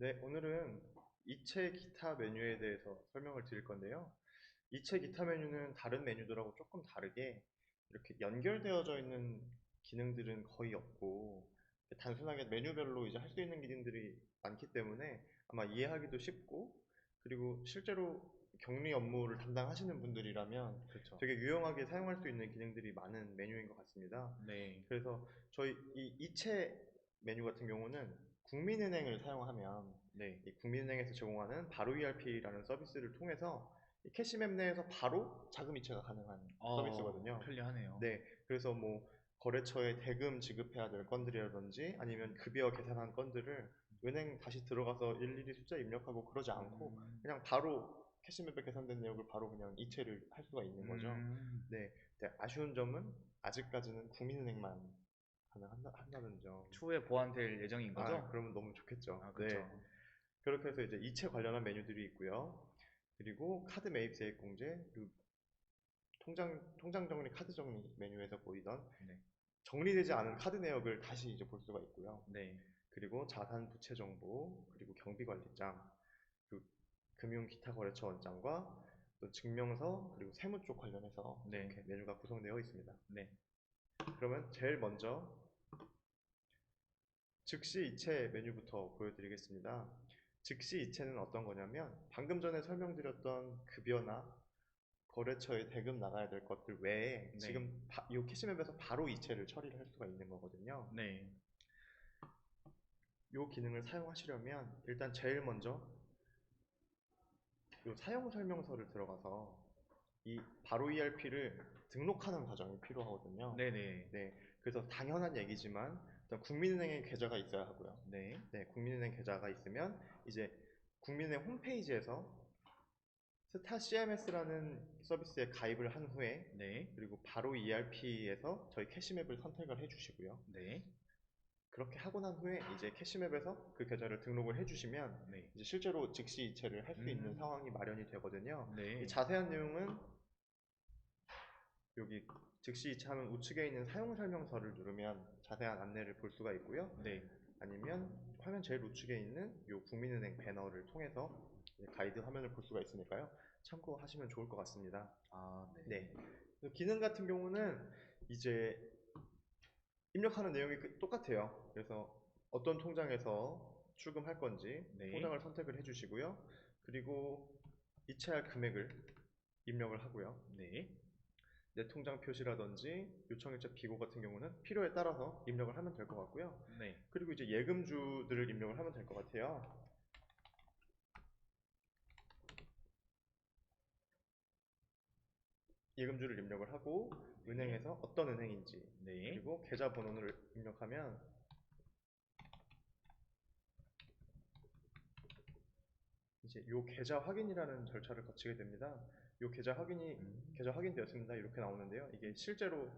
네, 오늘은 이체 기타 메뉴에 대해서 설명을 드릴 건데요. 이체 기타 메뉴는 다른 메뉴들하고 조금 다르게 이렇게 연결되어져 있는 기능들은 거의 없고 단순하게 메뉴별로 이제 할 수 있는 기능들이 많기 때문에 아마 이해하기도 쉽고 그리고 실제로 격리 업무를 담당하시는 분들이라면 그렇죠. 되게 유용하게 사용할 수 있는 기능들이 많은 메뉴인 것 같습니다. 네. 그래서 저희 이 이체 메뉴 같은 경우는 국민은행을 사용하면 네. 이 국민은행에서 제공하는 바로 ERP라는 서비스를 통해서 이 캐시맵 내에서 바로 자금 이체가 가능한 서비스거든요. 어, 편리하네요. 네, 그래서 뭐 거래처에 대금 지급해야 될 건들이라든지 아니면 급여 계산한 건들을 은행 다시 들어가서 일일이 숫자 입력하고 그러지 않고 음. 그냥 바로 캐시맵에 계산된 내역을 바로 그냥 이체를 할 수가 있는 거죠. 음. 네, 아쉬운 점은 아직까지는 국민은행만 가능한다 는 점. 추후에 보완될 예정인 거죠? 아, 그러면 너무 좋겠죠. 아, 그렇죠. 네. 그렇게 해서 이제 이체 관련한 메뉴들이 있고요. 그리고 카드 매입 세액 공제, 그리고 통장 통장 정리, 카드 정리 메뉴에서 보이던 네. 정리되지 않은 카드 내역을 다시 이제 볼 수가 있고요. 네. 그리고 자산 부채 정보, 그리고 경비 관리장, 그리고 금융 기타 거래처 원장과 또 증명서 그리고 세무 쪽 관련해서 네. 이렇게 메뉴가 구성되어 있습니다. 네. 그러면 제일 먼저 즉시 이체 메뉴부터 보여드리겠습니다. 즉시 이체는 어떤 거냐면 방금 전에 설명드렸던 급여나 거래처에 대금 나가야 될 것들 외에 네. 지금 바, 이 캐시맵에서 바로 이체를 처리를 할 수가 있는 거거든요. 네. 이 기능을 사용하시려면 일단 제일 먼저 이 사용 설명서를 들어가서 이 바로 ERP를 등록하는 과정이 필요하거든요. 네네. 네, 그래서 당연한 얘기지만 국민은행에 계좌가 있어야 하고요. 네. 네, 국민은행 계좌가 있으면 이제 국민은행 홈페이지에서 스타 CMS라는 서비스에 가입을 한 후에 네. 그리고 바로 ERP에서 저희 캐시맵을 선택을 해주시고요. 네. 그렇게 하고 난 후에 이제 캐시맵에서 그 계좌를 등록을 해주시면 네. 이제 실제로 즉시 이체를 할 수 있는 음. 상황이 마련이 되거든요. 네. 이 자세한 내용은 여기 즉시 이체하면 우측에 있는 사용 설명서를 누르면 자세한 안내를 볼 수가 있고요. 네. 아니면 화면 제일 우측에 있는 이 국민은행 배너를 통해서 가이드 화면을 볼 수가 있으니까요. 참고하시면 좋을 것 같습니다. 아, 네. 네. 기능 같은 경우는 이제 입력하는 내용이 그- 똑같아요. 그래서 어떤 통장에서 출금할 건지 네. 통장을 선택을 해주시고요. 그리고 이체할 금액을 입력을 하고요. 네. 내 통장 표시라든지 요청일자 기고 같은 경우는 필요에 따라서 입력을 하면 될 것 같고요. 네. 그리고 이제 예금주들을 입력을 하면 될 것 같아요. 예금주를 입력을 하고 은행에서 어떤 은행인지 네. 그리고 계좌 번호를 입력하면 이제 요 계좌 확인이라는 절차를 거치게 됩니다. 요 계좌 확인이 음. 계좌 확인되었습니다. 이렇게 나오는데요. 이게 실제로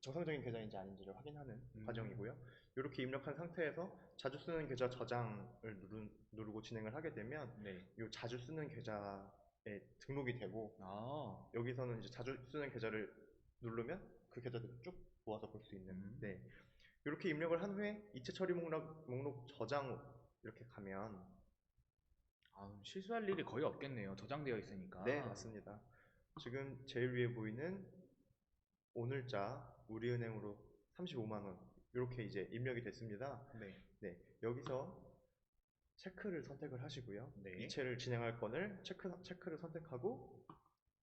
정상적인 계좌인지 아닌지를 확인하는 음. 과정이고요. 이렇게 입력한 상태에서 자주 쓰는 계좌 저장을 누른, 누르 고 진행을 하게 되면 네. 이 자주 쓰는 계좌에 등록이 되고 아. 여기서는 이제 자주 쓰는 계좌를 누르면 그 계좌들을 쭉 모아서 볼 수 있는 음. 네 이렇게 입력을 한 후에 이체 처리 목록, 목록 저장 이렇게 가면 아, 실수할 일이 거의 없겠네요. 저장되어 있으니까. 네 맞습니다 지금 제일 위에 보이는 오늘자 우리은행으로 35만 원 이렇게 이제 입력이 됐습니다 네. 네 여기서 체크를 선택을 하시고요 네. 이체를 진행할 건을 체크, 체크를 선택하고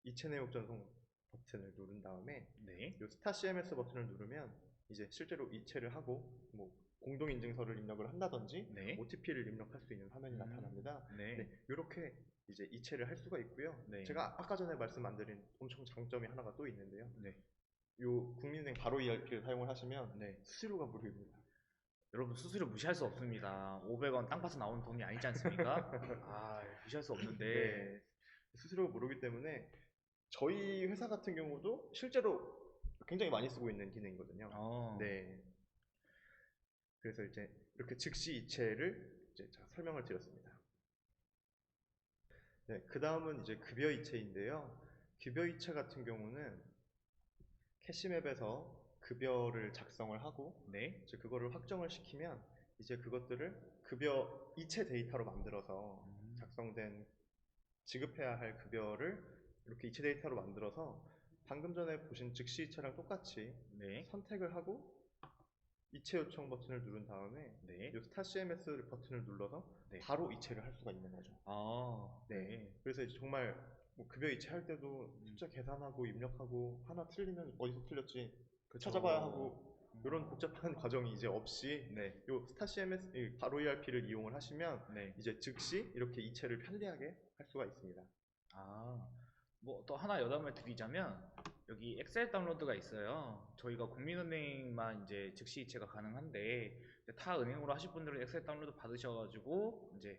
이체 내역 전송 버튼을 누른 다음에 네. 이 스타 CMS 버튼을 누르면 이제 실제로 이체를 하고 뭐 공동 인증서를 입력을 한다든지 네. OTP를 입력할 수 있는 화면이 음. 나타납니다. 네. 네, 이렇게 이제 이체를 할 수가 있고요. 네. 제가 아까 전에 말씀 안 드린 엄청 장점이 하나가 또 있는데요. 네. 요 국민은행 바로 ERP를 사용을 하시면 네. 수수료가 무료입니다. 여러분 수수료 무시할 수 없습니다. 500원 땅 파서 나오는 돈이 아니지 않습니까? 아, 무시할 수 없는데. 네. 수수료가 무료이기 때문에 저희 회사 같은 경우도 실제로 굉장히 많이 쓰고 있는 기능이거든요. 어. 네. 그래서 이제 이렇게 즉시 이체를 이제 설명을 드렸습니다. 네, 그 다음은 이제 급여 이체인데요. 급여 이체 같은 경우는 캐시맵에서 급여를 작성을 하고 네. 이제 그거를 확정을 시키면 이제 그것들을 급여 이체 데이터로 만들어서 음. 작성된 지급해야 할 급여를 이렇게 이체 데이터로 만들어서 방금 전에 보신 즉시 이체랑 똑같이 네. 선택을 하고 이체 요청 버튼을 누른 다음에 네. 이 스타 CMS 버튼을 눌러서 네. 바로 이체를 할 수가 있는 거죠. 아, 네. 그래서 이제 정말 뭐 급여 이체할 때도 음. 숫자 계산하고 입력하고 하나 틀리면 어디서 틀렸지 그쵸. 찾아봐야 하고 이런 복잡한 과정이 이제 없이 네. 요 스타 CMS 이 바로 ERP를 이용을 하시면 네. 이제 즉시 이렇게 이체를 편리하게 할 수가 있습니다. 아, 뭐 또 하나 여담을 드리자면 여기 엑셀 다운로드가 있어요. 저희가 국민은행만 이제 즉시 이체가 가능한데 타 은행으로 하실 분들은 엑셀 다운로드 받으셔가지고 이제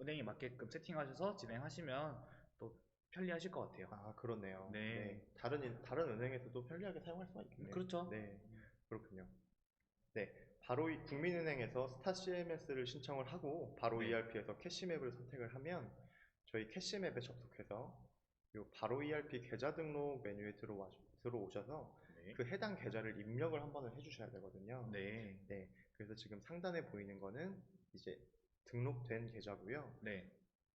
은행에 맞게끔 세팅하셔서 진행하시면 또 편리하실 것 같아요. 아 그렇네요. 네. 다른 인- 다른 은행에서도 편리하게 사용할 수가 있겠네요. 그렇죠. 네, 그렇군요. 네, 바로 이 국민은행에서 스타 CMS를 신청을 하고 바로 네. ERP에서 캐시맵을 선택을 하면 저희 캐시맵에 접속해서 요 바로 ERP 계좌 등록 메뉴에 들어와 들어오셔서 네. 그 해당 계좌를 입력을 한 번을 해주셔야 되거든요. 네. 네, 그래서 지금 상단에 보이는 거는 이제 등록된 계좌고요. 네.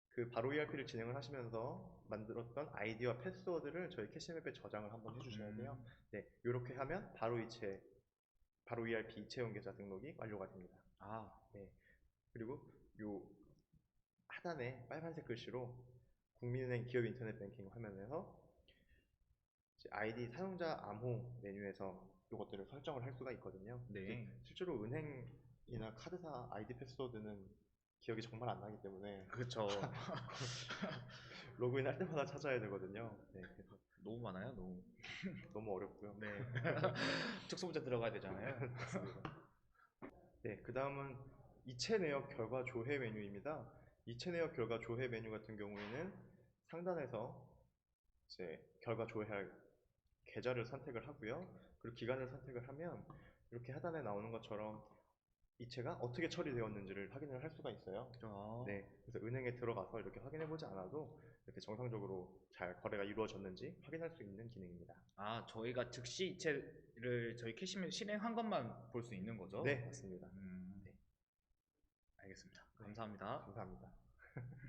그 바로 ERP를 진행을 하시면서 만들었던 아이디와 패스워드를 저희 캐시맵에 저장을 한번 해주셔야 돼요. 음, 네, 이렇게 하면 바로 이체 바로 ERP 이체용 계좌 등록이 완료가 됩니다. 아, 그리고 요 하단에 빨간색 글씨로 국민은행 기업 인터넷 뱅킹 화면에서 아이디 사용자 암호 메뉴에서 이것들을 설정을 할 수가 있거든요. 네. 실제로 은행이나 카드사 아이디 패스워드는 기억이 정말 안 나기 때문에 그렇죠. 로그인 할 때마다 찾아야 되거든요. 네, 그래서 너무 많아요, 너무. 너무 어렵고요. 네. 특수부자 들어가야 되잖아요. 맞습니다. 네, 그 다음은 이체 내역 결과 조회 메뉴입니다. 이체 내역 결과 조회 메뉴 같은 경우에는 상단에서 이제 결과 조회할 계좌를 선택을 하고요. 그리고 기간을 선택을 하면 이렇게 하단에 나오는 것처럼 이체가 어떻게 처리되었는지를 확인을 할 수가 있어요. 아, 네, 그래서 은행에 들어가서 이렇게 확인해 보지 않아도 이렇게 정상적으로 잘 거래가 이루어졌는지 확인할 수 있는 기능입니다. 아, 저희가 즉시 이체를 저희 캐시맨 실행한 것만 볼 수 있는 거죠? 네, 맞습니다. 음, 네. 알겠습니다. 감사합니다. 감사합니다.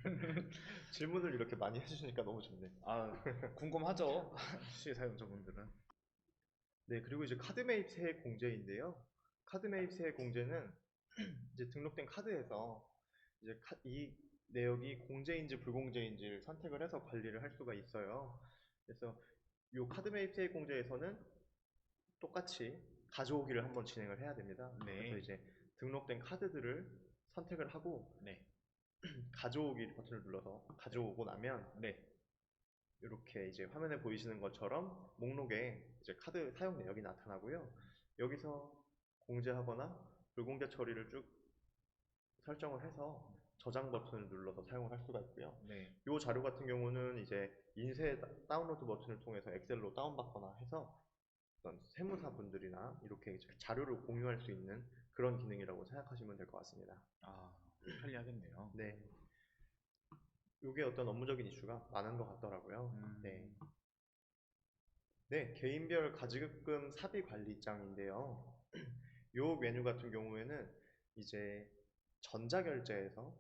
질문을 이렇게 많이 해주시니까 너무 좋네. 아, 궁금하죠? 시 사용자분들은. 네, 그리고 이제 카드 매입 세액 공제인데요. 카드 매입 세액 공제는 이제 등록된 카드에서 이제 카- 이 내역이 공제인지 불공제인지를 선택을 해서 관리를 할 수가 있어요. 그래서 이 카드 매입 세액 공제에서는 똑같이 가져오기를 한번 진행을 해야 됩니다. 네. 그래서 이제 등록된 카드들을 선택을 하고 네. 가져오기 버튼을 눌러서 가져오고 나면 네. 이렇게 이제 화면에 보이시는 것처럼 목록에 이제 카드 사용 내역이 나타나고요. 여기서 공제하거나 불공제 처리를 쭉 설정을 해서 저장 버튼을 눌러서 사용을 할 수가 있고요. 네. 이 자료 같은 경우는 이제 인쇄 다- 다운로드 버튼을 통해서 엑셀로 다운받거나 해서 어떤 세무사 분들이나 이렇게 자료를 공유할 수 있는 그런 기능이라고 생각하시면 될 것 같습니다. 아, 편리하겠네요. 네. 이게 어떤 업무적인 이슈가 많은 것 같더라고요. 음, 네. 네, 개인별 가지급금 사비 관리장인데요. 요 메뉴 같은 경우에는 이제 전자결제에서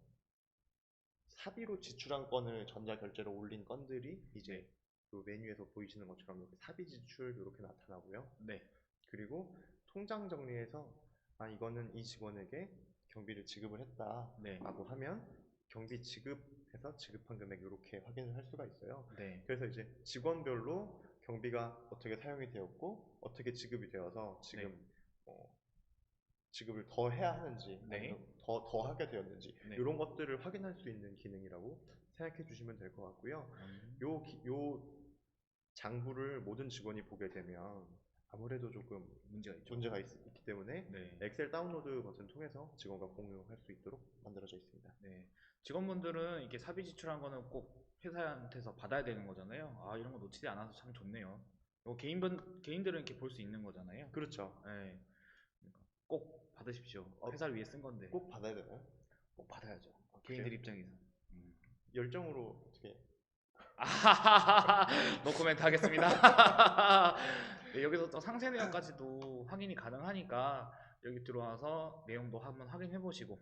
사비로 지출한 건을 전자결제로 올린 건들이 이제 요 메뉴에서 보이시는 것처럼 이렇게 사비 지출 이렇게 나타나고요. 네. 그리고 통장 정리에서 아 이거는 이 직원에게 경비를 지급을 했다. 네. 라고 하면 경비 지급해서 지급한 금액 이렇게 확인을 할 수가 있어요. 네. 그래서 이제 직원별로 경비가 어떻게 사용이 되었고 어떻게 지급이 되어서 지금 네. 어, 지급을 더 해야 하는지 네. 더, 더 하게 되었는지 네. 이런 것들을 확인할 수 있는 기능이라고 생각해 주시면 될 것 같고요. 음, 요, 기- 요 장부를 모든 직원이 보게 되면 아무래도 조금 문제가 있죠. 문제가 있, 기 때문에 네. 엑셀 다운로드 버튼 통해서 직원과 공유할 수 있도록 만들어져 있습니다. 네. 직원분들은 이렇게 사비 지출한 거는 꼭 회사한테서 받아야 되는 거잖아요. 아, 이런 거 놓치지 않아서 참 좋네요. 개인분 개인들은 이렇게 볼 수 있는 거잖아요. 그렇죠. 네. 그러니까 꼭 받으십시오. 어, 회사를 위해 쓴 건데 꼭 받아야 되나요? 꼭 받아야죠. 아, 개인들? 입장에서. 음. 열정으로 어떻게 아하하하 노코멘트 하겠습니다. 네, 여기서 또 상세 내용까지도 확인이 가능하니까 여기 들어와서 내용도 한번 확인해 보시고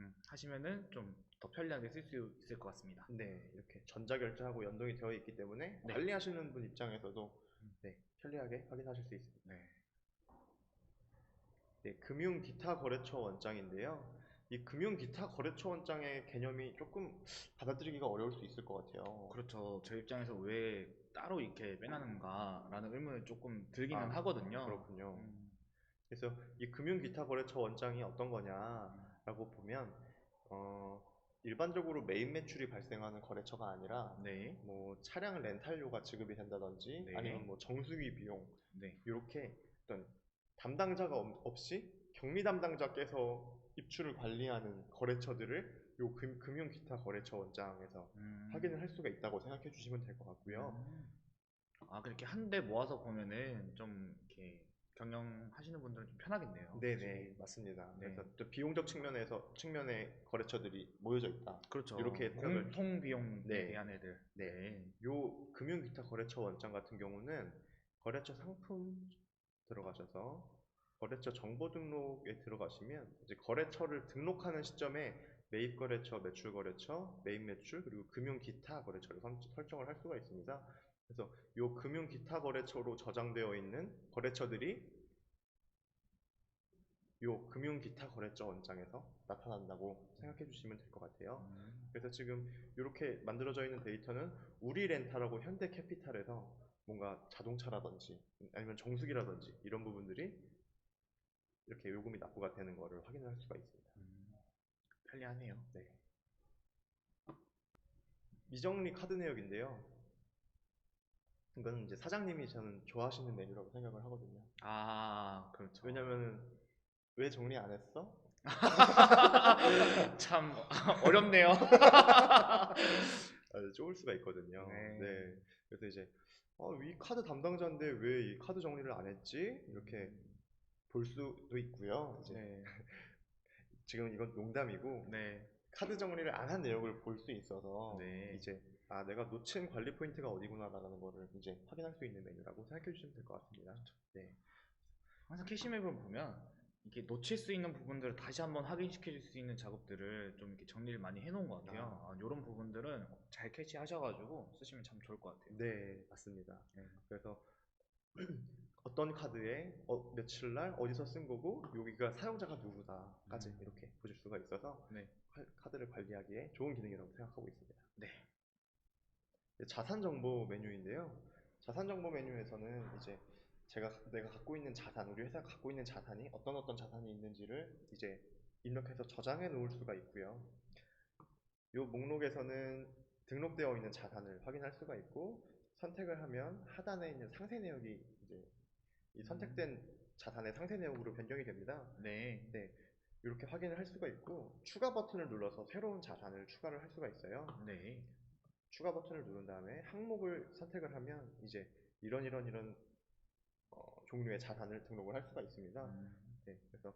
음, 하시면은 좀 더 편리하게 쓸 수 있을 것 같습니다. 네, 이렇게 전자결제하고 연동이 되어 있기 때문에 네. 관리하시는 분 입장에서도 네, 편리하게 확인하실 수 있습니다. 네. 네, 금융 기타 거래처 원장인데요. 이 금융 기타 거래처 원장의 개념이 조금 받아들이기가 어려울 수 있을 것 같아요. 그렇죠. 저 입장에서 왜 따로 이렇게 빼놨는가라는 의문을 조금 들기는 아, 하거든요. 그렇군요. 음, 그래서 이 금융 기타 거래처 원장이 어떤 거냐라고 보면 어, 일반적으로 메인 매출이 발생하는 거래처가 아니라 네. 뭐 차량 렌탈료가 지급이 된다든지 네. 아니면 뭐 정수기 비용 네. 이렇게 어떤 담당자가 없- 없이 경리 담당자께서 입출을 관리하는 거래처들을 요 금, 금융 기타 거래처 원장에서 음, 확인을 할 수가 있다고 생각해 주시면 될 것 같고요. 음. 아, 그렇게 한대 모아서 보면은 좀 이렇게 경영하시는 분들은 좀 편하겠네요. 네네 맞습니다. 네. 그래서 또 비용적 측면에서 측면에 거래처들이 모여져 있다. 그렇죠. 이렇게 공통 비용에 네. 대한 애들. 네. 요 금융 기타 거래처 원장 같은 경우는 거래처 상품 들어가셔서 거래처 정보 등록에 들어가시면 이제 거래처를 등록하는 시점에 매입 거래처, 매출 거래처, 메인 매출 그리고 금융 기타 거래처를 선- 설정을 할 수가 있습니다. 그래서 요 금융 기타 거래처로 저장되어 있는 거래처들이 요 금융 기타 거래처 원장에서 나타난다고 생각해 주시면 될 것 같아요. 음, 그래서 지금 이렇게 만들어져 있는 데이터는 우리 렌탈하고 현대 캐피탈에서 뭔가 자동차라든지 아니면 정수기라든지 이런 부분들이 이렇게 요금이 납부가 되는 거를 확인할 수가 있습니다. 음, 편리하네요. 네. 미정리 카드 내역인데요. 이건 이제 사장님이 저는 좋아하시는 메뉴라고 생각을 하거든요. 아, 그렇죠. 왜냐면은 왜 정리 안 했어? 참 어렵네요. 아, 쪼을 수가 있거든요. 네. 네. 그래서 이제 어, 이 카드 담당자인데 왜 이 카드 정리를 안 했지? 이렇게 볼 수도 있고요. 이제 네. 지금 이건 농담이고 네. 카드 정리를 안 한 내역을 볼 수 있어서 네. 이제 아 내가 놓친 관리 포인트가 어디구나라는 거를 이제 확인할 수 있는 메뉴라고 생각해 주시면 될 것 같습니다. 네. 항상 캐시맵을 보면 이게 놓칠 수 있는 부분들을 다시 한번 확인시켜 줄 수 있는 작업들을 좀 이렇게 정리를 많이 해놓은 것 같아요. 아, 이런 부분들은 꼭잘 캐치하셔가지고 쓰시면 참 좋을 것 같아요. 네, 맞습니다. 네. 그래서 어떤 카드에 어, 며칠 날 어디서 쓴 거고 여기가 사용자가 누구다까지 음. 이렇게 보실 수가 있어서 네. 카- 카드를 관리하기에 좋은 기능이라고 생각하고 있습니다. 네. 자산 정보 메뉴인데요. 자산 정보 메뉴에서는 이제 제가 내가 갖고 있는 자산, 우리 회사가 갖고 있는 자산이 어떤 어떤 자산이 있는지를 이제 입력해서 저장해 놓을 수가 있고요. 이 목록에서는 등록되어 있는 자산을 확인할 수가 있고 선택을 하면 하단에 있는 상세 내역이 이제 이 선택된 자산의 상세 내역으로 변경이 됩니다. 네. 네, 이렇게 확인을 할 수가 있고 추가 버튼을 눌러서 새로운 자산을 추가를 할 수가 있어요. 네. 추가 버튼을 누른 다음에 항목을 선택을 하면 이제 이런 이런 이런 어, 종류의 자산을 등록을 할 수가 있습니다. 음, 네, 그래서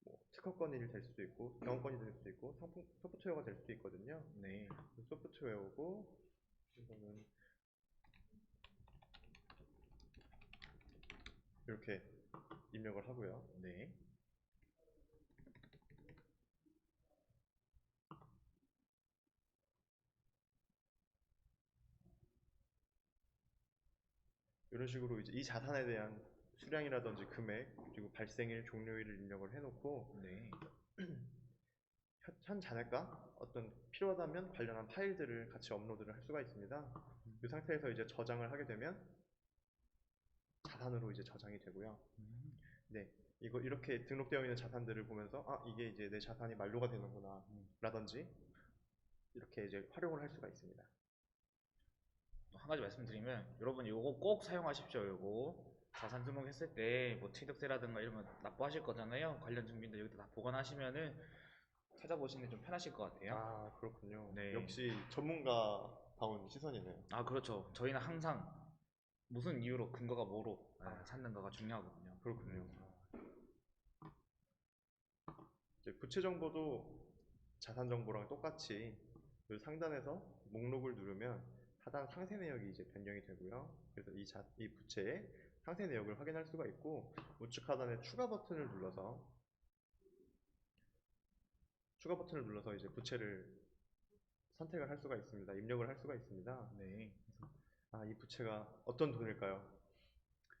뭐 특허권이 될 수도 있고 경영권이 될 수도 있고 상품 소프트웨어가 될 수도 있거든요. 네. 소프트웨어고 이거는 이렇게 입력을 하고요. 네. 이런 식으로 이제 이 자산에 대한 수량이라든지 금액 그리고 발생일 종료일을 입력을 해놓고 네. 현, 현 잔액과 어떤 필요하다면 관련한 파일들을 같이 업로드를 할 수가 있습니다. 이 상태에서 이제 저장을 하게 되면 자산으로 이제 저장이 되고요. 음, 네, 이거 이렇게 등록되어 있는 자산들을 보면서 아 이게 이제 내 자산이 만료가 되는구나 라든지 이렇게 이제 활용을 할 수가 있습니다. 또한 가지 말씀드리면 여러분 이거 꼭 사용하십시오. 이거 자산 등록했을 때 뭐 취득세라든가 이런 거 납부하실 거잖아요. 관련 증빙들 여기다 다 보관하시면은 찾아보시는 게 좀 편하실 것 같아요. 아 그렇군요. 네. 역시 전문가다운 시선이네요. 아 그렇죠. 저희는 항상 무슨 이유로 근거가 뭐로 아, 찾는가가 중요하거든요. 그렇군요. 이제 부채 정보도 자산 정보랑 똑같이 그 상단에서 목록을 누르면 하단 상세 내역이 이제 변경이 되고요. 그래서 이, 자, 이 부채의 상세 내역을 확인할 수가 있고 우측 하단에 추가 버튼을 눌러서 추가 버튼을 눌러서 이제 부채를 선택을 할 수가 있습니다. 입력을 할 수가 있습니다. 네. 아, 이 부채가 어떤 돈일까요?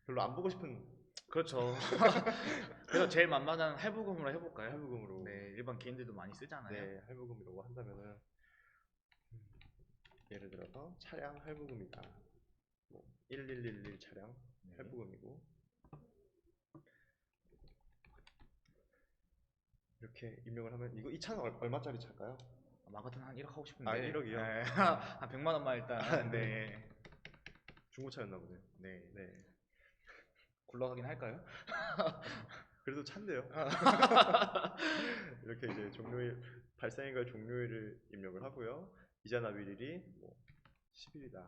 별로 안 보고 싶은 그렇죠. 그래서 제일 만만한 할부금으로 해볼까요? 할부금으로 네, 일반 개인들도 많이 쓰잖아요. 네, 할부금이라고 한다면은 음, 예를 들어서 차량 할부금이다. 뭐 1111 차량 네. 할부금이고 이렇게 입력을 하면 이거 이 차는 얼- 얼마짜리 차일까요? 마 같은 한 1억 하고 싶은데. 아, 1억 이요? 네. 한 100만 원만 일단. 아, 네. 중고차였나 보네요. 네. 네. 굴러가긴 할까요? 그래도 차인데요. 이렇게 이제 종료일 발생일과 종료일을 입력을 하고요. 이자 납일일이 뭐 10일이다.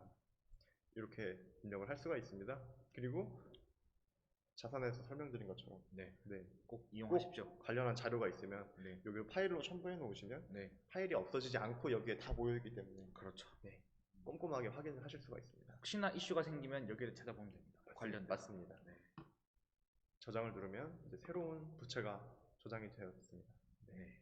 이렇게 입력을 할 수가 있습니다. 그리고 자산에서 설명드린 것처럼 네. 네, 꼭 이용하십시오. 관련한 자료가 있으면 네. 여기 파일로 첨부해 놓으시면 네. 파일이 없어지지 않고 여기에 다 모여 있기 때문에 그렇죠. 네, 꼼꼼하게 확인을 하실 수가 있습니다. 혹시나 이슈가 생기면 여기를 찾아보면 됩니다. 관련 맞습니다. 네. 저장을 누르면 이제 새로운 부채가 저장이 되었습니다. 네.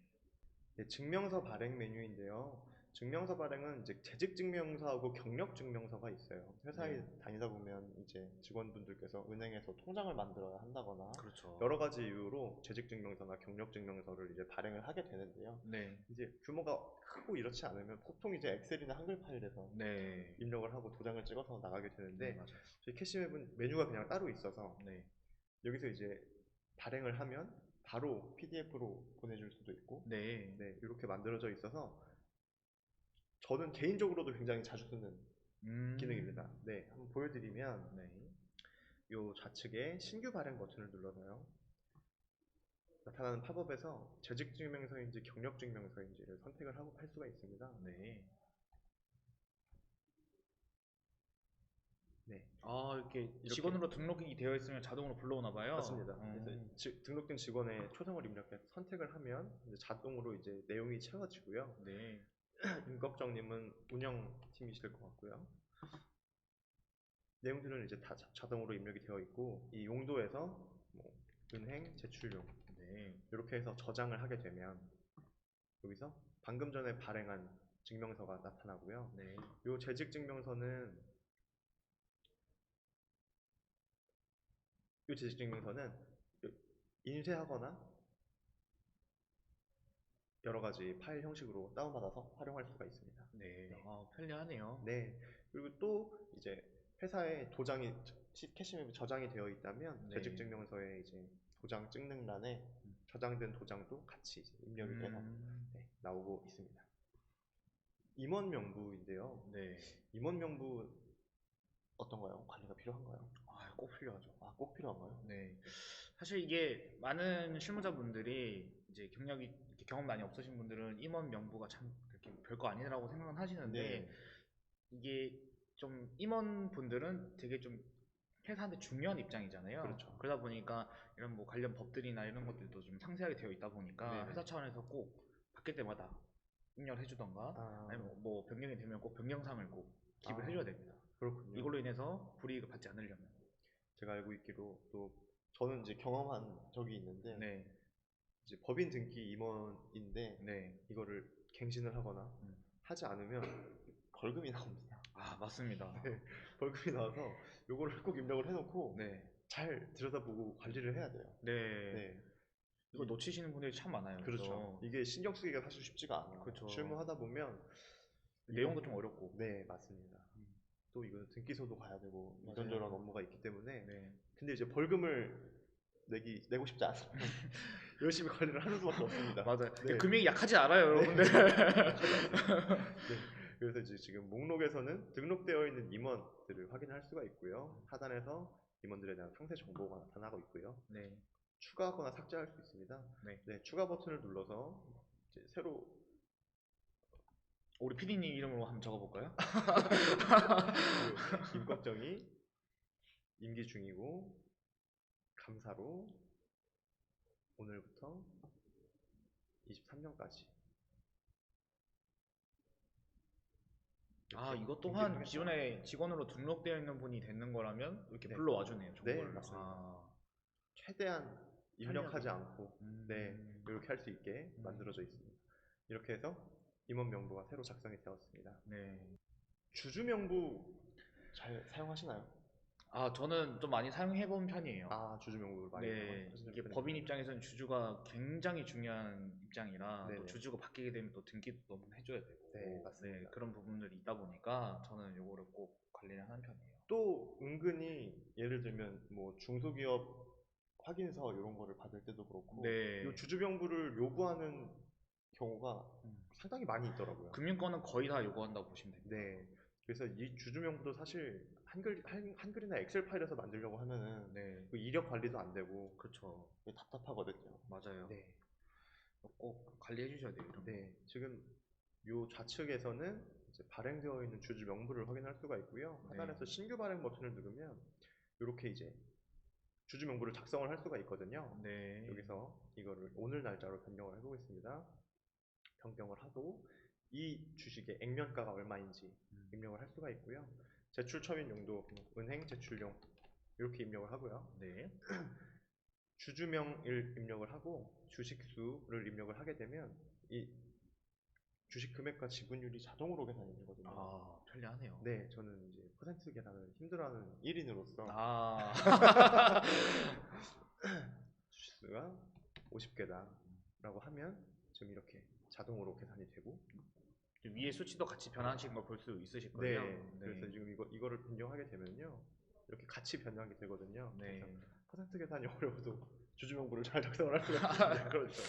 네, 증명서 발행 메뉴인데요. 증명서 발행은 이제 재직 증명서하고 경력 증명서가 있어요. 회사에 네. 다니다 보면 이제 직원분들께서 은행에서 통장을 만들어야 한다거나 그렇죠. 여러 가지 이유로 재직 증명서나 경력 증명서를 이제 발행을 하게 되는데요. 네. 이제 규모가 크고 이렇지 않으면 보통 이제 엑셀이나 한글 파일에서 네. 입력을 하고 도장을 찍어서 나가게 네, 되는데 맞아요. 저희 캐시맵은 메뉴가 그냥 따로 있어서 네. 여기서 이제 발행을 하면 바로 PDF로 보내줄 수도 있고 네. 네, 이렇게 만들어져 있어서 저는 개인적으로도 굉장히 자주 쓰는 음. 기능입니다. 네, 한번 보여드리면 네. 이 좌측에 신규 발행 버튼을 눌러서요. 나타나는 팝업에서 재직증명서인지 경력증명서인지를 선택을 하고 할 수가 있습니다. 네. 네, 아 이렇게, 이렇게. 직원으로 등록이 되어 있으면 자동으로 불러오나 봐요. 맞습니다. 음. 그래서 지- 등록된 직원의 초성을 입력해서 선택을 하면 이제 자동으로 이제 내용이 채워지고요. 네. 임꺽정님은 운영팀이실 것 같고요. 내용들은 이제 다 자- 자동으로 입력이 되어 있고 이 용도에서 뭐 은행 제출용 네. 이렇게 해서 저장을 하게 되면 여기서 방금 전에 발행한 증명서가 나타나고요. 네. 이 재직 증명서는 이 재직 증명서는 인쇄하거나 여러 가지 파일 형식으로 다운받아서 활용할 수가 있습니다. 네. 네. 아, 편리하네요. 네. 그리고 또 이제 회사에 도장이 시- 캐시맵이 저장이 되어 있다면 네. 재직 증명서에 이제 도장 찍는欄에 음. 저장된 도장도 같이 이제 입력이 돼서 음. 네, 나오고 있습니다. 임원 명부인데요. 네. 임원 명부 어떤가요? 관리가 필요한가요? 아, 꼭 필요하죠. 아, 꼭 필요한가요? 네. 사실 이게 많은 실무자분들이 이제 경력이 이렇게 경험 많이 없으신 분들은 임원 명부가 참 그렇게 별거 아니라고 생각은 하시는데 네. 이게 좀 임원 분들은 되게 좀 회사한테 중요한 입장이잖아요. 그렇죠. 그러다 보니까 이런 뭐 관련 법들이나 이런 것들도 좀 상세하게 되어 있다 보니까 네. 회사 차원에서 꼭 바뀔 때마다 입력을 해주던가 아, 아니면 뭐 변경이 되면 꼭 변경사항을 꼭 기입을 아. 해줘야 됩니다. 그렇군요. 이걸로 인해서 불이익을 받지 않으려면. 제가 알고 있기로 또 저는 이제 경험한 적이 있는데 네, 이제 법인 등기 임원인데 네. 이거를 갱신을 하거나 음. 하지 않으면 벌금이 나옵니다. 아 맞습니다. 네. 벌금이 나와서 요거를 꼭 입력을 해놓고 네, 잘 들여다보고 관리를 해야 돼요. 네. 네, 이거 놓치시는 분들이 참 많아요. 그렇죠. 이게 신경 쓰기가 사실 쉽지가 않아요. 그렇죠. 실무하다 보면 내용도 좀 어렵고. 네 맞습니다. 또 이거는 등기소도 가야 되고 맞아요. 이런저런 업무가 있기 때문에 네. 근데 이제 벌금을 내기 내고 싶지 않으면 열심히 관리를 하는 수밖에 없습니다. 맞아요. 네. 금액이 약하지 않아요, 여러분들. 네, 그래서 이제 지금 목록에서는 등록되어 있는 임원들을 확인할 수가 있고요. 하단에서 임원들에 대한 상세 정보가 나타나고 있고요. 네. 추가하거나 삭제할 수 있습니다. 네. 추가 버튼을 눌러서 이제 새로 우리 PD님 이름으로 한번 적어볼까요? 그 임꺽정이 임기 중이고 감사로 오늘부터 23년까지 아 이것 또한 기존에 직원으로 등록되어 있는 분이 되는 거라면 이렇게 네. 불러와 주네요. 네, 정보를. 맞습니다. 아, 최대한 입력하지. 않고 음. 네 이렇게 할 수 있게 음. 만들어져 있습니다. 이렇게 해서 임원 명부가 새로 작성이 되었습니다. 네. 주주 명부 잘 사용하시나요? 아 저는 좀 많이 사용해 본 편이에요. 아 주주 명부를 많이 네, 사용하시는 이게 편이군요. 법인 입장에서는 주주가 굉장히 중요한 입장이라 또 네네. 주주가 바뀌게 되면 또 등기도 너무 해줘야 되고 네, 맞습니다. 그런 부분들이 있다 보니까 저는 요거를 꼭 관리를 하는 편이에요. 또 은근히 예를 들면 뭐 중소기업 확인서 이런 거를 받을 때도 그렇고 네. 이 주주 명부를 요구하는 경우가 음. 상당히 많이 있더라고요. 금융권은 거의 다 요구한다고 보시면 됩니다. 네. 그래서 이 주주 명부도 사실 한글 한, 한글이나 엑셀 파일에서 만들려고 하면은 네, 그 이력 관리도 안 되고 그렇죠. 답답하거든요. 맞아요. 네. 꼭 관리해 주셔야 돼요. 이런 거. 네. 지금 요 좌측에서는 이제 발행되어 있는 주주 명부를 확인할 수가 있고요. 네. 하단에서 신규 발행 버튼을 누르면 이렇게 이제 주주 명부를 작성을 할 수가 있거든요. 네. 여기서 이거를 오늘 날짜로 변경을 해보겠습니다. 변경을 하고 이 주식의 액면가가 얼마인지 음. 입력을 할 수가 있고요. 제출 처분 용도, 은행 제출용 이렇게 입력을 하고요. 네. 주주명을 입력을 하고 주식수를 입력을 하게 되면 이 주식 금액과 지분율이 자동으로 계산이 되거든요. 아 편리하네요. 네, 저는 이제 퍼센트 계산을 힘들어하는 1인으로서 아. 주식수가 50개다라고 하면 지금 이렇게 자동으로 계산이 되고 위에 수치도 같이 변환하시는 걸 볼 수 있으실 네, 거예요. 그래서 지금 이거 이거를 변경하게 되면요 이렇게 같이 변경이 되거든요. 네. 그래서 퍼센트 계산이 어려워도 주주 명부를 잘 작성을 할 수가 있습니다. 그렇죠.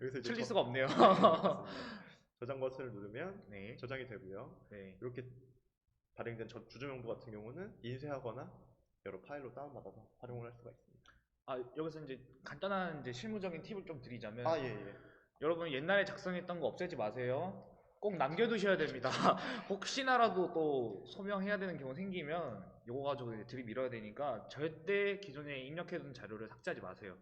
여기서 틀릴 저- 수가 없네요. 네. 저장 버튼을 누르면 네. 저장이 되고요. 네. 이렇게 발행된 저 주주 명부 같은 경우는 인쇄하거나 여러 파일로 다운받아서 활용을 할 수가 있습니다. 아 여기서 이제 간단한 이제 실무적인 팁을 좀 드리자면 아, 예, 예. 여러분 옛날에 작성했던 거 없애지 마세요. 꼭 남겨두셔야 됩니다. 혹시나라도 또 소명해야 되는 경우 생기면 이거 가지고 이제 들이밀어야 되니까 절대 기존에 입력해둔 자료를 삭제하지 마세요.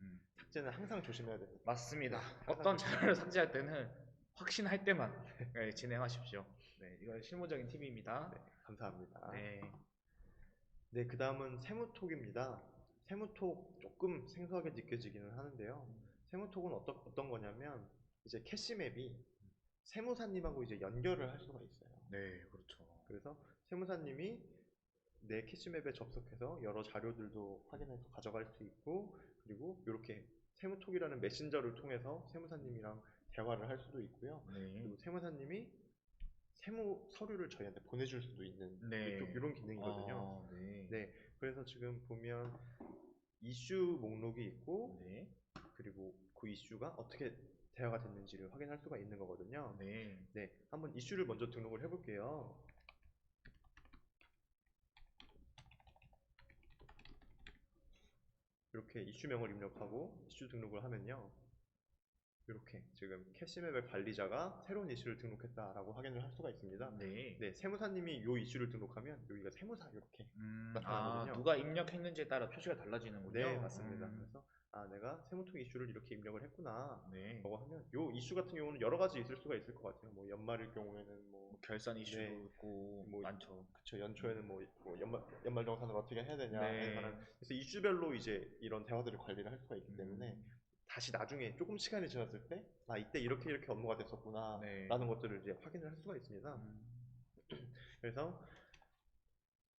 음, 삭제는 항상 조심해야 됩니다. 맞습니다. 어떤 자료를 삭제할 때는 확신할 때만 네, 진행하십시오. 네, 이건 실무적인 팁입니다. 네, 감사합니다. 네. 네, 그 다음은 세무톡입니다. 세무톡 조금 생소하게 느껴지기는 하는데요. 세무톡은 어떤, 어떤 거냐면 이제 캐시맵이 세무사님하고 이제 연결을 할 수가 있어요. 네, 그렇죠. 그래서 세무사님이 내 캐시맵에 접속해서 여러 자료들도 확인해서 가져갈 수 있고 그리고 이렇게 세무톡이라는 메신저를 통해서 세무사님이랑 대화를 할 수도 있고요. 네. 그리고 세무사님이 세무 서류를 저희한테 보내줄 수도 있는 네. 이런 기능이거든요. 아, 네. 네, 그래서 지금 보면 이슈 목록이 있고 네. 그리고 그 이슈가 어떻게 대화가 됐는지를 확인할 수가 있는 거거든요. 네. 네, 한번 이슈를 먼저 등록을 해볼게요. 이렇게 이슈명을 입력하고 이슈 등록을 하면요. 이렇게 지금 캐시맵의 관리자가 새로운 이슈를 등록했다라고 확인을 할 수가 있습니다. 네. 네, 세무사님이 이 이슈를 등록하면 여기가 세무사 이렇게 음, 나타나거든요. 아, 누가 입력했는지에 따라 표시가 달라지는군요. 네, 맞습니다. 음, 그래서 아, 내가 세무통 이슈를 이렇게 입력을 했구나. 네. 라고 하면 요 이슈 같은 경우는 여러 가지 있을 수가 있을 것 같아요. 뭐 연말일 경우에는 뭐뭐 결산 이슈도 네. 있고 뭐 많죠. 그쵸 연초에는 뭐, 뭐 연말 연말 정산을 어떻게 해야 되냐 네. 하는 그래서 이슈별로 이제 이런 대화들을 관리를 할 수가 있기 때문에 음, 다시 나중에 조금 시간이 지났을 때 아 이때 이렇게 이렇게 업무가 됐었구나 네. 라는 것들을 이제 확인을 할 수가 있습니다. 음, 그래서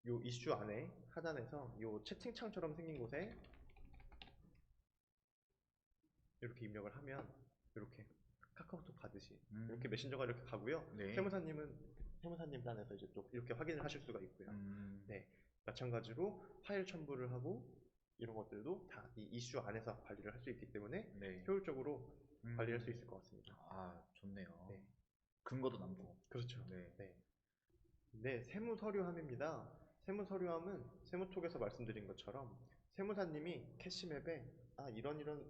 요 이슈 안에 하단에서 요 채팅창처럼 생긴 곳에 이렇게 입력을 하면 이렇게 카카오톡 가듯이 음, 이렇게 메신저가 이렇게 가고요. 네. 세무사님은 세무사님 단에서 이제 또 이렇게 확인을 하실 수가 있고요. 음, 네. 마찬가지로 파일 첨부를 하고 이런 것들도 다 이 이슈 안에서 관리를 할 수 있기 때문에 네. 효율적으로 음, 관리할 수 있을 것 같습니다. 아, 좋네요. 네. 근거도 남고. 그렇죠. 네. 네. 네, 세무 서류함입니다. 세무 서류함은 세무톡에서 말씀드린 것처럼 세무사님이 캐시맵에 아 이런 이런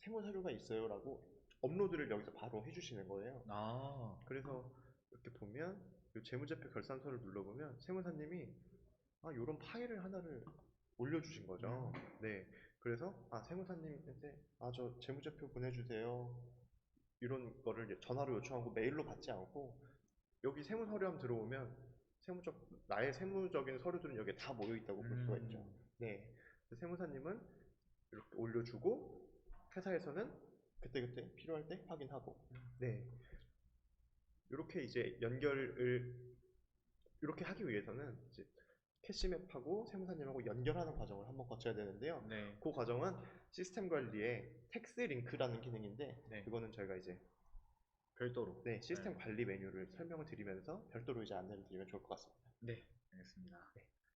세무 서류가 있어요라고 업로드를 여기서 바로 해주시는 거예요. 아, 그래서 이렇게 보면 이 재무제표 결산서를 눌러보면 세무사님이 아 이런 파일을 하나를 올려주신 거죠. 네. 그래서 아 세무사님한테 아 저 재무제표 보내주세요. 이런 거를 전화로 요청하고 메일로 받지 않고 여기 세무 서류함 들어오면 세무적 나의 세무적인 서류들은 여기에 다 모여 있다고 볼 수가 있죠. 음, 네. 그래서 세무사님은 이렇게 올려주고 회사에서는 그때그때 필요할 때 확인하고 네 이렇게 이제 연결을 이렇게 하기 위해서는 이제 캐시맵하고 세무사님하고 연결하는 과정을 한번 거쳐야 되는데요. 네. 그 과정은 시스템 관리에 텍스 링크라는 기능인데 네. 그거는 저희가 이제 별도로. 네, 시스템 네. 관리 메뉴를 설명을 드리면서 별도로 이제 안내를 드리면 좋을 것 같습니다. 네. 알겠습니다.